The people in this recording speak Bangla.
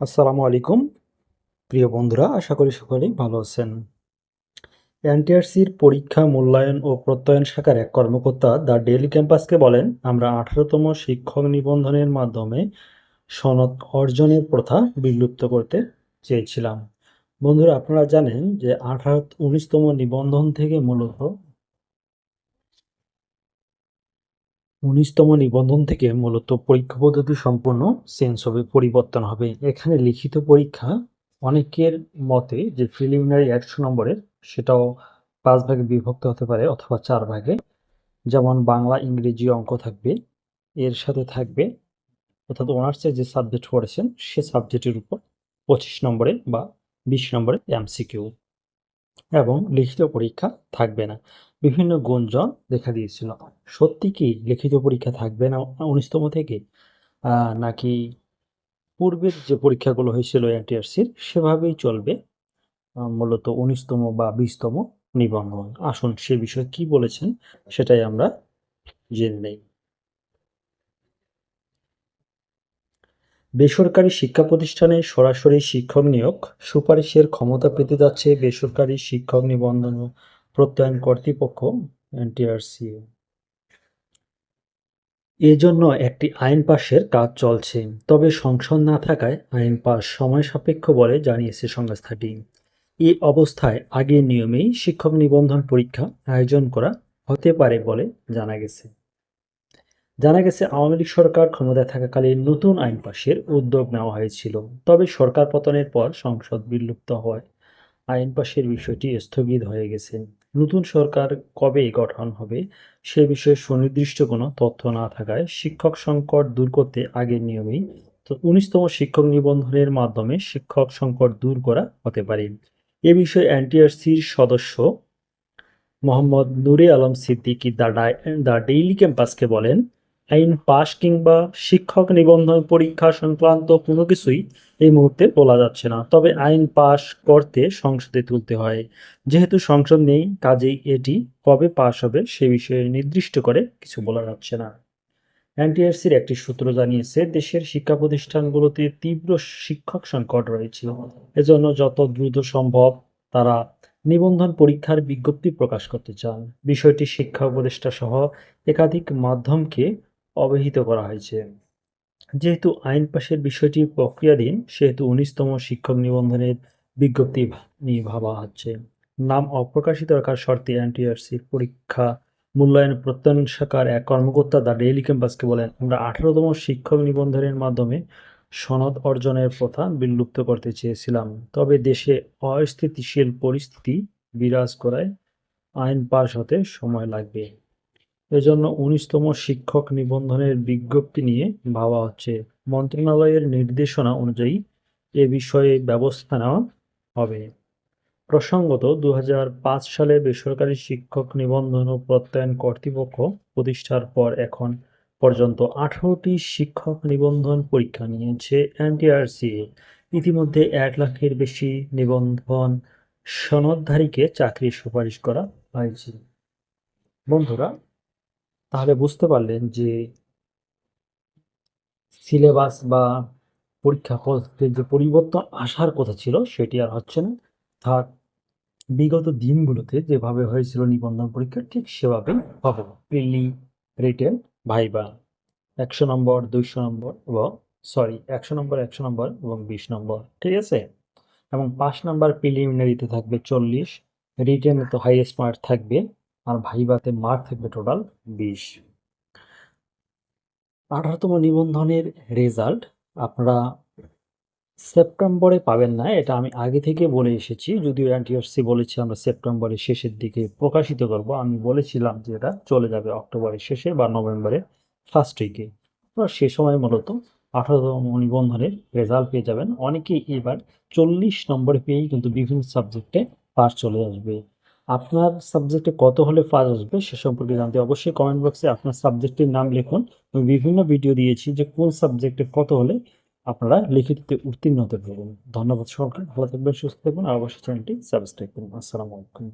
আসসালামু আলাইকুম। প্রিয় বন্ধুরা, আশা করি সকলেই ভালো আছেন। এনটিআরসির পরীক্ষা, মূল্যায়ন ও প্রত্যয়ন শাখার এক কর্মকর্তা দ্য ডেলি ক্যাম্পাসকে বলেন, আমরা আঠারোতম শিক্ষক নিবন্ধনের মাধ্যমে সনদ অর্জনের প্রথা বিলুপ্ত করতে চেয়েছিলাম। বন্ধুরা, আপনারা জানেন যে আঠারো, উনিশতম নিবন্ধন থেকে মূলত উনিশতম নিবন্ধন থেকে মূলত পরীক্ষা পদ্ধতি সম্পূর্ণ চেঞ্জ হবে পরিবর্তন হবে। এখানে লিখিত পরীক্ষা অনেকের মতে যে প্রিলিমিনারি একশো নম্বরের সেটাও পাঁচ ভাগে বিভক্ত হতে পারে অথবা চার ভাগে। যেমন বাংলা, ইংরেজি অঙ্ক থাকবে, এর সাথে থাকবে অর্থাৎ অনার্সে যে সাবজেক্ট পড়েছেন সে সাবজেক্টের উপর পঁচিশ নম্বরে বা বিশ নম্বরে এমসিকিউ এবং লিখিত পরীক্ষা থাকবে না। বিভিন্ন গুঞ্জন দেখা দিয়েছিল। সত্যি কি লিখিত পরীক্ষা থাকবে না উনিশতম থেকে? নাকি পূর্বের যে পরীক্ষাগুলো হয়েছিল এনটিআরসির, সেভাবেই চলবে? মূলত উনিশতম বা বিশতম নিবন্ধন। আসুন সে বিষয়ে কি বলেছেন সেটাই আমরা জেনে নেই। বেসরকারি শিক্ষা প্রতিষ্ঠানে সরাসরি শিক্ষক নিয়োগ সুপারিশের ক্ষমতা পেতে যাচ্ছে বেসরকারি শিক্ষক নিবন্ধন প্রত্যয়ন কর্তৃপক্ষ এনটিআরসি এজন্য একটি আইন পাশের কাজ চলছে, তবে সংসদ না থাকায় আইন পাশ সময় সাপেক্ষ বলে জানিয়েছে সংস্থাটি। এই অবস্থায় আগের নিয়মেই শিক্ষক নিবন্ধন পরীক্ষা আয়োজন করা হতে পারে বলে জানা গেছে। জানা গেছে, আওয়ামী লীগ সরকার ক্ষমতায় থাকাকালীন নতুন আইন পাশের উদ্যোগ নেওয়া হয়েছিল, তবে সরকার পতনের পর সংসদ বিলুপ্ত হওয়ায় আইন পাশের বিষয়টি স্থগিত হয়ে গেছে। নতুন সরকার কবে গঠন হবে সে বিষয়ে সুনির্দিষ্ট কোনো তথ্য না থাকায় শিক্ষক সংকট দূর করতে আগের নিয়মেই তো উনিশতম শিক্ষক নিবন্ধনের মাধ্যমে শিক্ষক সংকট দূর করা হতে পারে। এ বিষয়ে এনটিআরসির সদস্য Mohammad Nure Alam Siddiqui the dai- the daily ক্যাম্পাসকে বলেন আইন পাশ কিংবা শিক্ষক নিবন্ধন পরীক্ষা সংক্রান্ত কোনো কিছুই এই মুহূর্তে বলা যাচ্ছে না। তবে আইন পাশ করতে সংসদে তুলতে হয়। যেহেতু সংসদ নেই, কাজেই এটি কবে পাশ হবে সে বিষয়ে নির্দিষ্ট করে কিছু বলা যাচ্ছে না। এনটিআরসির একটি সূত্র জানিয়েছে, দেশের শিক্ষা প্রতিষ্ঠানগুলোতে তীব্র শিক্ষক সংকট রয়েছে। এজন্য যত দ্রুত সম্ভব তারা নিবন্ধন পরীক্ষার বিজ্ঞপ্তি প্রকাশ করতে চান। বিষয়টি শিক্ষা উপদেষ্টা সহ একাধিক মাধ্যমকে অবহিত করা হয়েছে। যেহেতু আইন পাশের বিষয়টি প্রক্রিয়াধীন, সেহেতু উনিশতম শিক্ষক নিবন্ধনের বিজ্ঞপ্তি নিয়ে ভাবা হচ্ছে। নাম অপ্রকাশিত রাখার শর্তে এনটিআরসির পরীক্ষা, মূল্যায়ন, প্রত্যয়ন শাখার এক কর্মকর্তা দ্য ডেইলি ক্যাম্পাসকে বলেন, আমরা আঠারোতম শিক্ষক নিবন্ধনের মাধ্যমে সনদ অর্জনের প্রথা বিলুপ্ত করতে চেয়েছিলাম। তবে দেশে অস্থিতিশীল পরিস্থিতি বিরাজ করায় আইন পাশ হতে সময় লাগবে। এজন্য উনিশতম শিক্ষক নিবন্ধনের বিজ্ঞপ্তি নিয়ে ভাবা হচ্ছে। মন্ত্রণালয়ের নির্দেশনা অনুযায়ী এ বিষয়ে ব্যবস্থা নেওয়া হবে। প্রসঙ্গত দু হাজার পাঁচ সালে বেসরকারি শিক্ষক নিবন্ধন ও প্রত্যয়ন কর্তৃপক্ষ প্রতিষ্ঠার পর এখন পর্যন্ত আঠারোটি শিক্ষক নিবন্ধন পরীক্ষা নিয়েছে এনটিআরসি ইতিমধ্যে এক লাখের বেশি নিবন্ধন সনদধারীকে চাকরির সুপারিশ করা হয়েছে। বন্ধুরা তাহলে বুঝতে পারলেন যে সিলেবাস বা পরীক্ষা যে পরিবর্তন আসার কথা ছিল, সেটি আর হচ্ছে না। অর্থাৎ বিগত দিনগুলোতে যেভাবে হয়েছিল নিবন্ধন পরীক্ষা, ঠিক সেভাবেই হবে। প্রিলি রিটেন ভাইবা একশো নম্বর, দুইশো নম্বর এবং সরি, একশো নম্বর একশো নম্বর এবং বিশ নম্বর, ঠিক আছে? এবং পাঁচ নাম্বার প্রিলিমিনারিতে থাকবে চল্লিশ, রিটেনে তো হাইয়েস্ট মার্ক থাকবে আর ভাইবাতে মার্ক থাকবে টোটাল বিশ। আঠারোতম নিবন্ধনের রেজাল্ট আপনারা সেপ্টেম্বরে পাবেন না, এটা আমি আগে থেকে বলে এসেছি, যদিও এনটিআরসি বলেছে আমরা সেপ্টেম্বরের শেষের দিকে প্রকাশিত করব। আমি বলেছিলাম যে এটা চলে যাবে অক্টোবরের শেষে বা নভেম্বরের ফার্স্ট উইকে আপনারা সে সময় মূলত আঠারোতম নিবন্ধনের রেজাল্ট পেয়ে যাবেন। অনেকেই এবার চল্লিশ নম্বরে পেয়েই কিন্তু বিভিন্ন সাবজেক্টে পাস চলে আসবে। আপনার সাবজেক্টে কত হলে পাস আসবে সে সম্পর্কে জানতে অবশ্যই কমেন্ট বক্সে আপনার সাবজেক্টের নাম লিখুন। আমি বিভিন্ন ভিডিও দিয়েছি যে কোন সাবজেক্টে কত হলে আপনারা লিখিততে উত্তীর্ণ হতে পারবেন। ধন্যবাদ সরকার ভালো থাকবেন, সুস্থ থাকবেন। আর অবশ্যই চ্যানেলটি সাবস্ক্রাইব করুন। আসসালামু আলাইকুম।